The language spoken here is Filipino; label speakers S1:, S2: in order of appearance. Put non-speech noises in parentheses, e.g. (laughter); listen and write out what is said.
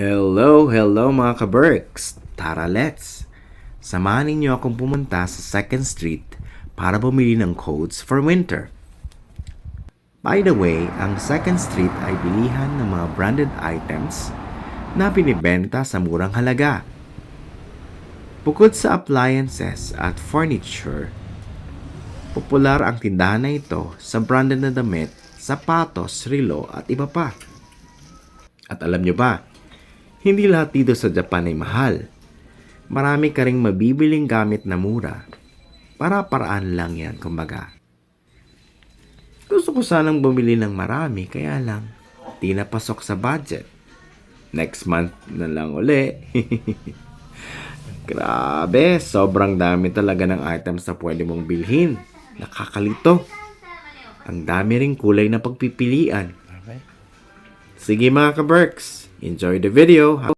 S1: Hello, hello mga ka-Berks! Tara, let's! Samahan ninyo akong pumunta sa 2nd Street para bumili ng coats for winter. By the way, ang 2nd Street ay bilihan ng mga branded items na binibenta sa murang halaga. Bukod sa appliances at furniture, popular ang tindahan na ito sa branded na damit, sapatos, relo at iba pa. At alam nyo ba, hindi lahat dito sa Japan ay mahal. Marami ka ring mabibiling gamit na mura. Para-paraan lang yan, kumbaga. Gusto ko sanang bumili ng marami, kaya lang, di napasok sa budget. Next month na lang uli. (laughs) Grabe, sobrang dami talaga ng items na pwede mong bilhin. Nakakalito. Ang dami ring kulay na pagpipilian. Sige mga ka-Berks, enjoy the video.